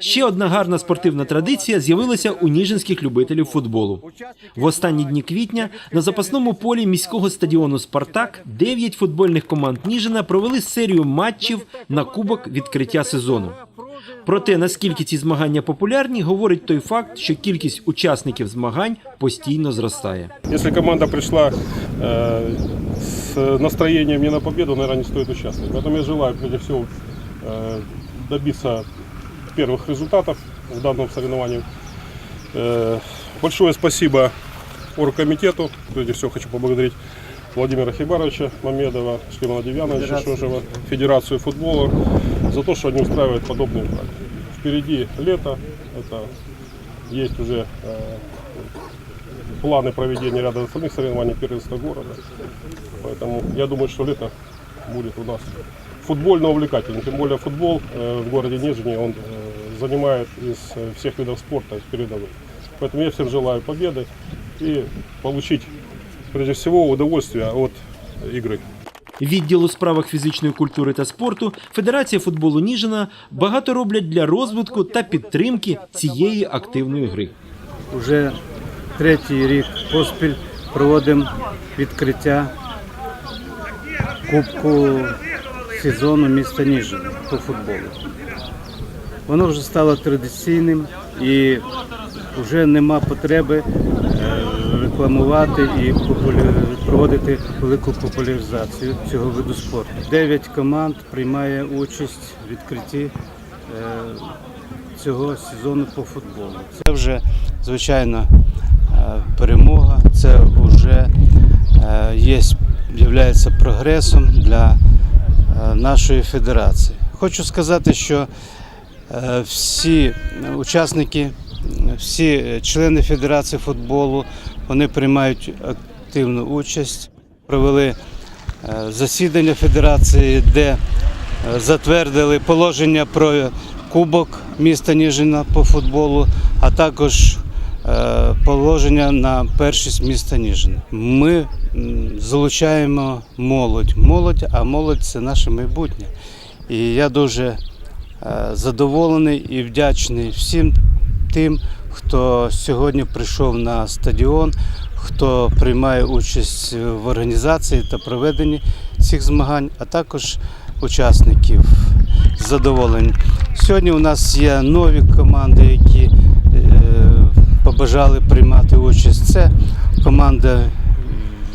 Ще одна гарна спортивна традиція з'явилася у ніжинських любителів футболу. В останні дні квітня на запасному полі міського стадіону Спартак дев'ять футбольних команд Ніжина провели серію матчів на кубок відкриття сезону. Про те, наскільки ці змагання популярні, говорить той факт, що кількість учасників змагань постійно зростає. Если команда пришла э, с настроением не на победу, наверное, не стоит участвовать. Поэтому я желаю, прежде всего, э, добиться первых результатов в данном соревновании. Э, большое спасибо оргкомитету. Прежде всего хочу поблагодарить Владимира Хибаровича Мамедова, Шлемана Девяновича Шожева, Федерацию футбола за то, что они устраивают подобные практики. Впереди лето, это есть уже э, планы проведения ряда остальных соревнований первенства города. Поэтому я думаю, что лето будет у нас футбольно увлекательным. Тем более футбол э, в городе Нижний, он занимает из э, всех видов спорта из передовых. Поэтому я всем желаю победы и получить прежде всего удовольствие от игры. Відділ у справах фізичної культури та спорту Федерація футболу Ніжина багато роблять для розвитку та підтримки цієї активної гри. Уже третій рік поспіль проводимо відкриття Кубку сезону міста Ніжин по футболу. Воно вже стало традиційним і вже нема потреби е, рекламувати і проводити велику популяризацію цього виду спорту. Дев'ять команд приймає участь в відкритті е, цього сезону по футболу. Це вже звичайно е, перемога. Це вже є, є прогресом для нашої федерації. Хочу сказати, що всі учасники, всі члени Федерації футболу вони приймають активну участь. Провели е, засідання федерації, де е, затвердили положення про кубок міста Ніжина по футболу, а також е, положення на першість міста Ніжина. Ми залучаємо молодь. Молодь, а молодь це наше майбутнє. І я дуже е, задоволений і вдячний всім тим, хто сьогодні прийшов на стадіон, хто приймає участь в організації та проведенні цих змагань, а також учасників задоволень. Сьогодні у нас є нові команди, які е, побажали приймати участь. Це команда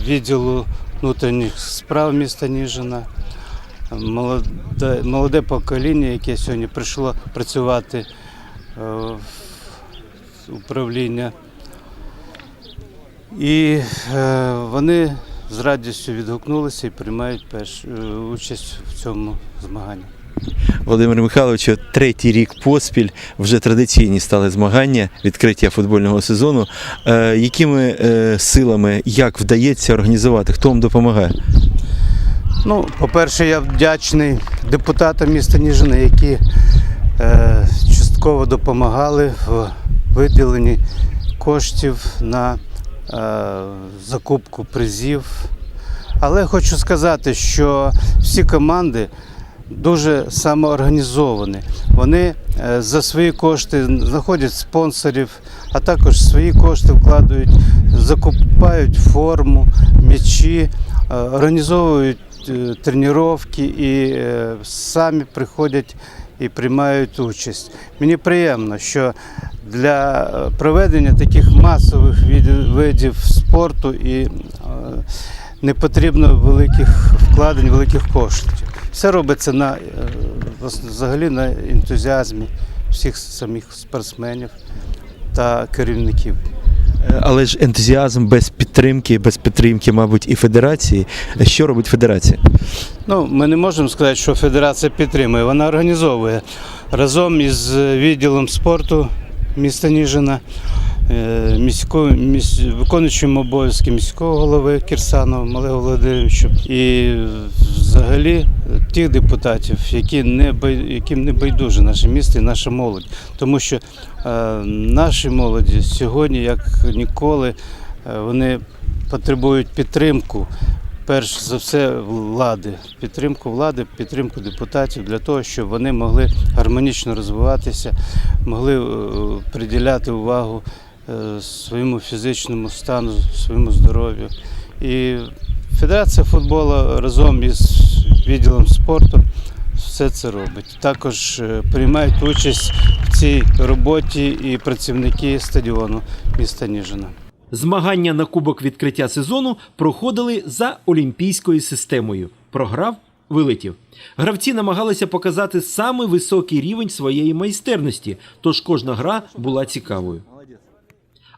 відділу внутрішніх справ міста Ніжина. Молоде, молоде покоління, яке сьогодні прийшло працювати е, в управління. І е, вони з радістю відгукнулися і приймають перш, е, участь в цьому змаганні. Володимир Михайлович, третій рік поспіль вже традиційні стали змагання відкриття футбольного сезону. Якими силами як вдається організувати? Хто вам допомагає? Ну, по-перше, я вдячний депутатам міста Ніжина, які е, частково допомагали в виділенні коштів на е, закупку призів. Але хочу сказати, що всі команди дуже самоорганізовані. Вони е, за свої кошти знаходять спонсорів, а також свої кошти вкладають, закупають форму, м'ячі, е, організовують тренування і е, самі приходять і приймають участь. Мені приємно, що для е, проведення таких масових видів спорту і не потрібно великих вкладень, великих коштів. Все робиться на е, взагалі на ентузіазмі всіх самих спортсменів та керівників. Е, Але ж ентузіазм без підтримки, без підтримки, мабуть, і федерації. Що робить федерація? Ну, ми не можемо сказати, що федерація підтримує. Вона організовує разом із відділом спорту міста Ніжина, е, місько, міс, виконуючим обов'язки міського голови Кірсанова Олега Володимировича і взагалі тих депутатів, які не яким не байдуже наше місто і наша молодь. Тому що е, наші молоді сьогодні, як ніколи, е, вони потребують підтримку перш за все влади, підтримку влади, підтримку депутатів для того, щоб вони могли гармонічно розвиватися, могли е, приділяти увагу своєму фізичному стану, своєму здоров'ю. І Федерація футболу разом із відділом спорту все це робить. Також е, приймають участь в цій роботі і працівники стадіону міста Ніжина. Змагання на кубок відкриття сезону проходили за олімпійською системою. Програв вилетів. Гравці намагалися показати саме високий рівень своєї майстерності, тож кожна гра була цікавою.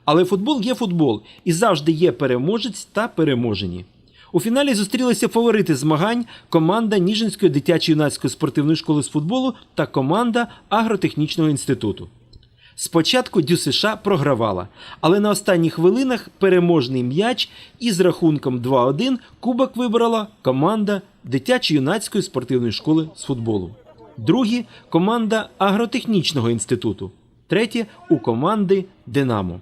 Але футбол є футбол і завжди є переможець та переможені. У фіналі зустрілися фаворити змагань команда Ніжинської дитячо-юнацької спортивної школи з футболу та команда агротехнічного інституту. Спочатку Дю США програвала, але на останніх хвилинах переможний м'яч із рахунком 2-1 кубок вибрала команда дитячо-юнацької спортивної школи з футболу. Другі команда агротехнічного інституту. Третє у команди Динамо.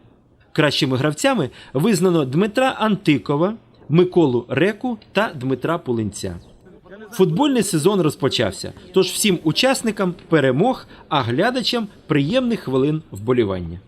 Кращими гравцями визнано Дмитра Антикова, Миколу Реку та Дмитра Пулинця. Футбольний сезон розпочався, тож всім учасникам перемог, а глядачам приємних хвилин вболівання.